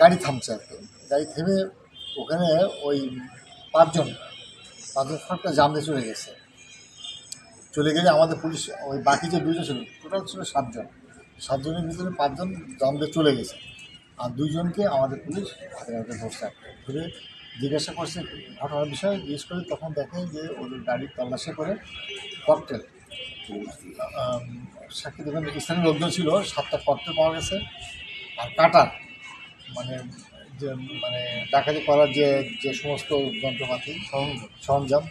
গাড়ি থামছে আর কি। গাড়ি থেমে ওখানে ওই পাঁচজন পাঁচজন সবটা জাম চলে গেছে। চলে গেলে আমাদের পুলিশ, ওই বাকি যে দুজন ছিল, টোটাল ছিল সাতজন। সাতজনের ভিতরে পাঁচজন জাম দিয়ে চলে গেছে। আর দুইজনকে আমাদের পুলিশ হাতে হাতে ধরছে। ধরে জিজ্ঞাসা করছে ঘটনার বিষয়ে, জিজ্ঞেস করে তখন দেখে যে ওদের গাড়ির তল্লাশি করে ককটেল। সাক্ষী দেবেন স্থানীয় লোকজন ছিল, সাতটা ককটেল পাওয়া গেছে। আর কাটার মানে যে মানে ডাকাতি করার যে যে সমস্ত যন্ত্রপাতি সরঞ্জাম।